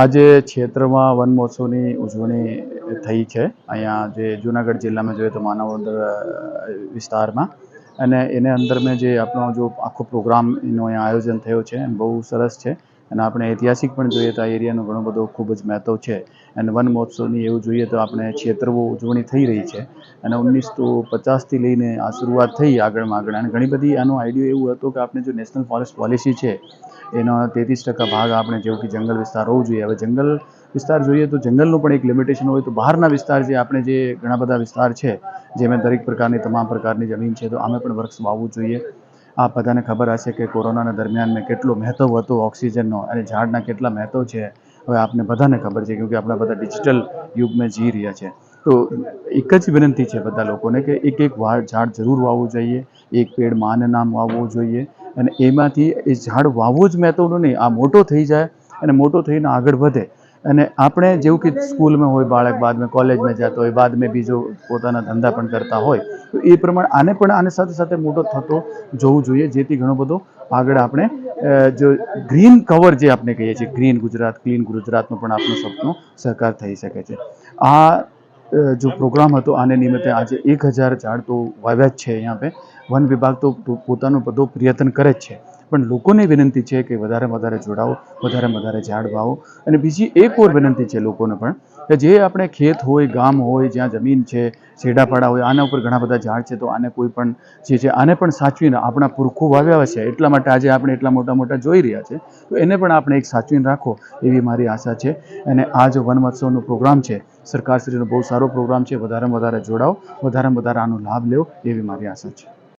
આજે ક્ષેત્રમાં વન મહોત્સવની ઉજવણી થઈ છે. અહીંયા જે જુનાગઢ જિલ્લામાં જોઈએ તો માનવદર વિસ્તારમાં. અને એને અંદર મેં જે આપણો જો આખો પ્રોગ્રામ એનું અહીંયા આયોજન થયો છે બહુ સરસ છે. અને આપણે ઐતિહાસિક પણ જોઈએ તો આ એરિયાનો ઘણો બધો ખૂબ જ મહત્ત્વ છે. અને વન મહોત્સવની એવું જોઈએ તો આપણે છેતરવો ઉજવણી થઈ રહી છે. અને ઓગણીસો પચાસથી લઈને આ શરૂઆત થઈ આગળમાં આગળ. અને ઘણી બધી આનો આઈડિયો એવું હતો કે આપણે જો નેશનલ ફોરેસ્ટ પોલિસી છે, એનો તેત્રીસ ટકા ભાગ આપણે જેવું કે જંગલ વિસ્તાર હોવું જોઈએ. હવે જંગલ વિસ્તાર જોઈએ તો જંગલનું પણ એક લિમિટેશન હોય તો બહારના વિસ્તાર જે આપણે જે ઘણા બધા વિસ્તાર છે, જેમાં દરેક પ્રકારની તમામ પ્રકારની જમીન છે, તો આમે પણ વૃક્ષ વાવવું જોઈએ. આ બધાને ખબર હશે કે કોરોનાના દરમિયાન મેં કેટલો મહત્ત્વ હતું ઓક્સિજનનો અને ઝાડના કેટલા મહત્ત્વ છે. હવે આપને બધાને ખબર છે કેમકે આપણા બધા ડિજિટલ યુગમાં જી રહ્યા છે. તો એક જ વિનંતી છે બધા લોકોને કે એક એક ઝાડ જરૂર વાવવું જોઈએ, એક પેડ માને નામ વાવવું જોઈએ અને એમાંથી એ ઝાડ વાવવું જ મહત્ત્વનું નહીં. આ મોટો થઈ જાય અને મોટો થઈને આગળ વધે. અને આપણે જેવું કે સ્કૂલમાં હોય, બાળક બાદમાં કોલેજમાં જતો હોય, બાદમાં બીજો પોતાના ધંધા પણ કરતા હોય, તો એ પ્રમાણે આને પણ આને સાથે સાથે મોટો થતો જોવું જોઈએ, જેથી ઘણો બધો આગળ આપણે જો ગ્રીન કવર જે આપણે કહીએ છીએ, ગ્રીન ગુજરાત, ક્લીન ગુજરાતનું પણ આપણું સપનું સહકાર થઈ શકે છે. આ જો પ્રોગ્રામ હતો, આને નિમિત્તે આજે એક હજાર ઝાડ તો વાવ્યા જ છે અહીંયા પે. વન વિભાગ તો પોતાનો બધો પ્રયત્ન કરે જ છે. પણ લોકોને વિનંતી છે કે વધારે વધારે જોડાઓ, વધારે વધારે ઝાડ વાવો. અને બીજી એક ઓર વિનંતી છે લોકોને પણ કે જે આપણે ખેત હોય, ગામ હોય, જ્યાં જમીન છે છેડાપાડા હોય, આના ઉપર ઘણા બધા ઝાડ છે, તો આને કોઈ પણ જે છે, આને પણ સાચવીને આપણા પુરખો વાવ્યા છે એટલા માટે આજે આપણે એટલા મોટા મોટા જોઈ રહ્યા છે. તો એને પણ આપણે એક સાચવીને રાખો એવી મારી આશા છે. અને આ જો વન મહોત્સવનો પ્રોગ્રામ છે. સરકારશ્રીનો બહુ સારો પ્રોગ્રામ છે. વધારેમાં વધારે જોડાઓ વધારેમાં વધારે આનો લાભ લેવો એવી મારી આશા છે.